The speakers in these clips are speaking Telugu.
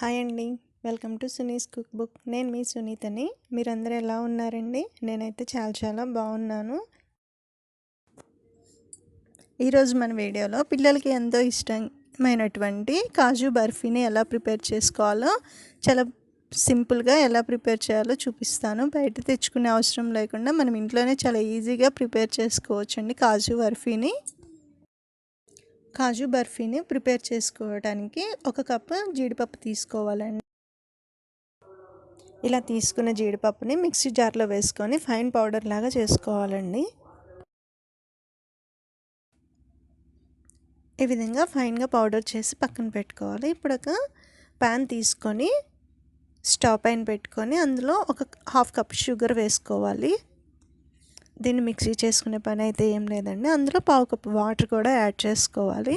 హాయ్ అండి. Welcome to Suni's cook book. నేను మీ సునీతని. మీరందరూ ఎలా ఉన్నారండి? నేనైతే చాలా చాలా బాగున్నాను. ఈరోజు మన వీడియోలో పిల్లలకి ఎంతో ఇష్టమైనటువంటి కాజు బర్ఫీని ఎలా ప్రిపేర్ చేసుకోవాలో చాలా సింపుల్గా ఎలా ప్రిపేర్ చేయాలో చూపిస్తాను. బయట తెచ్చుకునే అవసరం లేకుండా మనం ఇంట్లోనే చాలా ఈజీగా ప్రిపేర్ చేసుకోవచ్చండి కాజు బర్ఫీని. కాజు బర్ఫీని ప్రిపేర్ చేసుకోవడానికి ఒక కప్పు జీడిపప్పు తీసుకోవాలండి. ఇలా తీసుకున్న జీడిపప్పుని మిక్సీ జార్లో వేసుకొని ఫైన్ పౌడర్ లాగా చేసుకోవాలండి. ఈ విధంగా ఫైన్గా పౌడర్ చేసి పక్కన పెట్టుకోవాలి. ఇప్పుడు ఒక ప్యాన్ తీసుకొని స్టవ్ పైన పెట్టుకొని అందులో ఒక హాఫ్ కప్ షుగర్ వేసుకోవాలి. దీన్ని మిక్సీ చేసుకునే పని అయితే ఏం లేదండి. అందులో పావు కప్పు వాటర్ కూడా యాడ్ చేసుకోవాలి.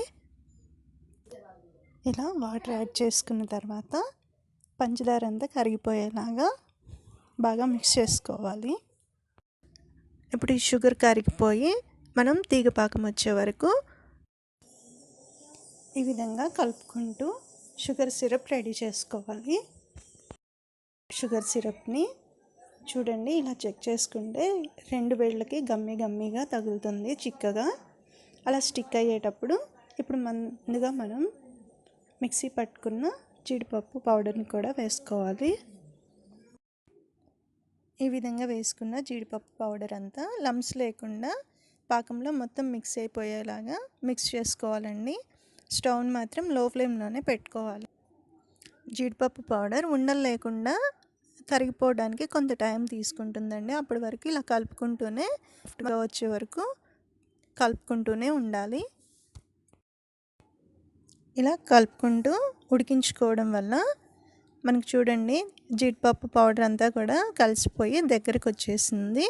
ఇలా వాటర్ యాడ్ చేసుకున్న తర్వాత పంచదార అంతా కరిగిపోయేలాగా బాగా మిక్స్ చేసుకోవాలి. ఇప్పుడు ఈ షుగర్ కరిగిపోయి మనం తీగపాకం వచ్చే వరకు ఈ విధంగా కలుపుకుంటూ షుగర్ సిరప్ రెడీ చేసుకోవాలి. షుగర్ సిరప్ని చూడండి ఇలా చెక్ చేసుకుంటే రెండు వేళ్ళకి గమ్మి గమ్మిగా తగులుతుంది చిక్కగా. అలా స్టిక్ అయ్యేటప్పుడు ఇప్పుడు ముందుగా మనం మిక్సీ పట్టుకున్న జీడిపప్పు పౌడర్ని కూడా వేసుకోవాలి. ఈ విధంగా వేసుకున్న జీడిపప్పు పౌడర్ అంతా లమ్స్ లేకుండా పాకంలో మొత్తం మిక్స్ అయిపోయేలాగా మిక్స్ చేసుకోవాలండి. స్టవ్ని మాత్రం లో ఫ్లేమ్లోనే పెట్టుకోవాలి. జీడిపప్పు పౌడర్ ఉండలు లేకుండా కరిగిపోవడానికి కొంత టైం తీసుకుంటుందండి. అప్పటి వరకు ఇలా కలుపుకుంటూనే వచ్చే వరకు కలుపుకుంటూనే ఉండాలి. ఇలా కలుపుకుంటూ ఉడికించుకోవడం వల్ల మనకు చూడండి జీడిపప్పు పౌడర్ అంతా కూడా కలిసిపోయి దగ్గరికి వచ్చేసింది.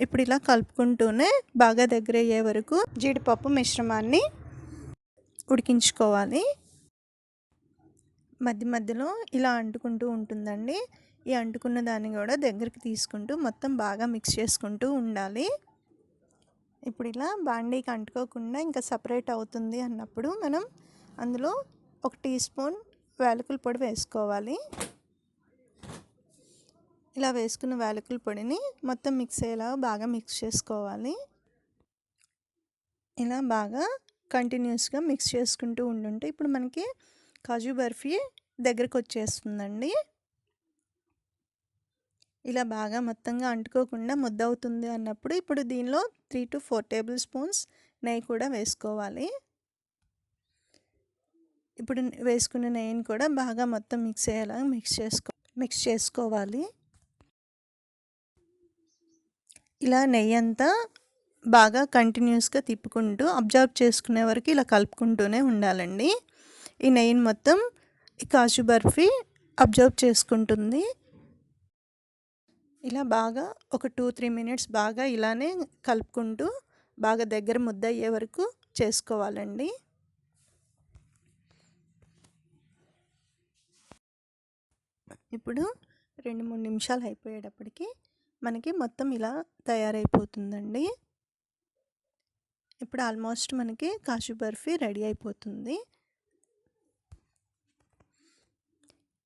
ఇప్పుడు ఇలా కలుపుకుంటూనే బాగా దగ్గర అయ్యే వరకు జీడిపప్పు మిశ్రమాన్ని ఉడికించుకోవాలి. మధ్య మధ్యలో ఇలా అంటుకుంటూ ఉంటుందండి. ఈ అంటుకున్న దాన్ని కూడా దగ్గరికి తీసుకుంటూ మొత్తం బాగా మిక్స్ చేసుకుంటూ ఉండాలి. ఇప్పుడు ఇలా బాండీకి అంటుకోకుండా ఇంకా సపరేట్ అవుతుంది అన్నప్పుడు మనం అందులో ఒక టీ స్పూన్ వేలకుల పొడి వేసుకోవాలి. ఇలా వేసుకున్న వేలకుల పొడిని మొత్తం మిక్స్ అయ్యేలా బాగా మిక్స్ చేసుకోవాలి. ఇలా బాగా కంటిన్యూస్గా మిక్స్ చేసుకుంటూ ఉండుంటే ఇప్పుడు మనకి కాజు బర్ఫీ దగ్గరకు వచ్చేస్తుందండి ఇలా బాగా మొత్తంగా అంటుకోకుండా ముద్ద అవుతుంది అన్నప్పుడు ఇప్పుడు దీనిలో three to four tablespoons నెయ్యి కూడా వేసుకోవాలి. ఇప్పుడు వేసుకున్న నెయ్యిని కూడా బాగా మొత్తం మిక్స్ అయ్యేలాగా మిక్స్ చేసుకో మిక్స్ చేసుకోవాలి. ఇలా నెయ్యి అంతా బాగా కంటిన్యూస్గా తిప్పుకుంటూ అబ్జర్వ్ చేసుకునే వరకు ఇలా కలుపుకుంటూనే ఉండాలండి. ఈ నెయ్యిని మొత్తం ఈ కాజు బర్ఫీ అబ్జర్వ్ చేసుకుంటుంది. ఇలా బాగా ఒక టూ త్రీ మినిట్స్ బాగా ఇలానే కలుపుకుంటూ బాగా దగ్గర ముద్ద అయ్యే వరకు చేసుకోవాలండి. ఇప్పుడు రెండు మూడు నిమిషాలు అయిపోయేటప్పటికి మనకి మొత్తం ఇలా తయారైపోతుందండి. ఇప్పుడు ఆల్మోస్ట్ మనకి కాజు బర్ఫీ రెడీ అయిపోతుంది.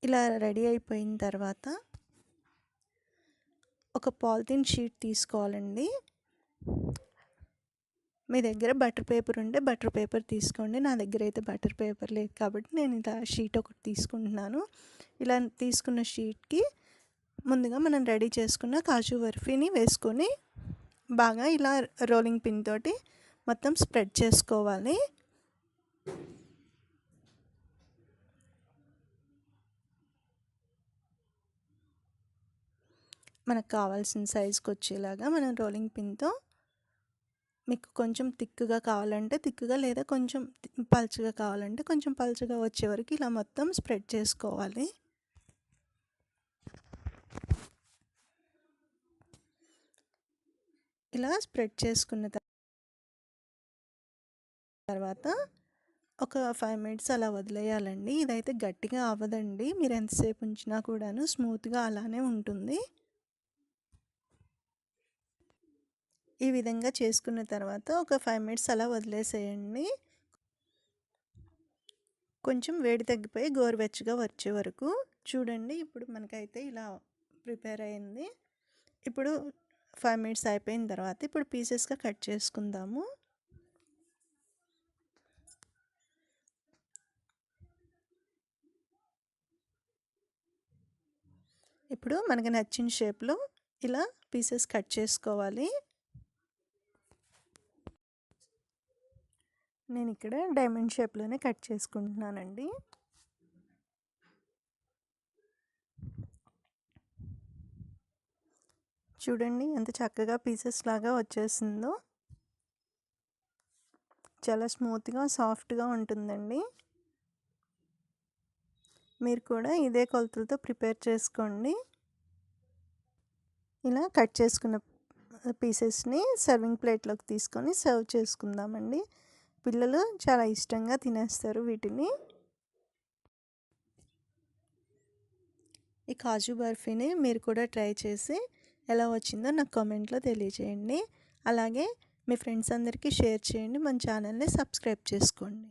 ఇలా రెడీ అయిపోయిన తర్వాత ఒక పాలిథిన్ షీట్ తీసుకోవాలండి. మీ దగ్గర బటర్ పేపర్ ఉంటే బటర్ పేపర్ తీసుకోండి. నా దగ్గర అయితే బటర్ పేపర్ లేదు కాబట్టి నేను ఇలా షీట్ ఒకటి తీసుకుంటున్నాను. ఇలా తీసుకున్న షీట్కి ముందుగా మనం రెడీ చేసుకున్న కాజు బర్ఫీని వేసుకొని బాగా ఇలా రోలింగ్ పిన్ తోటి మొత్తం స్ప్రెడ్ చేసుకోవాలి. మనకు కావాల్సిన సైజుకి వచ్చేలాగా మనం రోలింగ్ పిన్తో మీకు కొంచెం థిక్గా కావాలంటే థిక్గా లేదా కొంచెం పల్చగా కావాలంటే కొంచెం పల్చగా వచ్చే వరకు ఇలా మొత్తం స్ప్రెడ్ చేసుకోవాలి. ఇలా స్ప్రెడ్ చేసుకున్న తర్వాత ఒక ఫైవ్ మినిట్స్ అలా వదిలేయాలండి. ఇదైతే గట్టిగా అవ్వదండి. మీరు ఎంతసేపు ఉంచినా కూడాను స్మూత్గా అలానే ఉంటుంది. ఈ విధంగా చేసుకున్న తర్వాత ఒక ఫైవ్ మినిట్స్ అలా వదిలేసేయండి. కొంచెం వేడి తగ్గిపోయి గోరువెచ్చగా వచ్చే వరకు చూడండి. ఇప్పుడు మనకైతే ఇలా ప్రిపేర్ అయింది. ఇప్పుడు ఫైవ్ మినిట్స్ అయిపోయిన తర్వాత ఇప్పుడు పీసెస్గా కట్ చేసుకుందాము. ఇప్పుడు మనకు నచ్చిన షేప్లో ఇలా పీసెస్ కట్ చేసుకోవాలి. నేను ఇక్కడ డైమండ్ షేప్లోనే కట్ చేసుకుంటున్నానండి. చూడండి ఎంత చక్కగా పీసెస్ లాగా వచ్చేసిందో. చాలా స్మూత్గా సాఫ్ట్గా ఉంటుందండి. మీరు కూడా ఇదే కొలతలతో ప్రిపేర్ చేసుకోండి. ఇలా కట్ చేసుకున్న పీసెస్ని సర్వింగ్ ప్లేట్లోకి తీసుకొని సర్వ్ చేసుకుందామండి. పిల్లలు చాలా ఇష్టంగా తినేస్తారు వీటిని. ఈ కాజు బర్ఫీని మీరు కూడా ట్రై చేసి ఎలా వచ్చిందో నాకు కామెంట్లో తెలియజేయండి అలాగే మీ ఫ్రెండ్స్ అందరికీ షేర్ చేయండి. మన ఛానల్ని సబ్స్క్రైబ్ చేసుకోండి.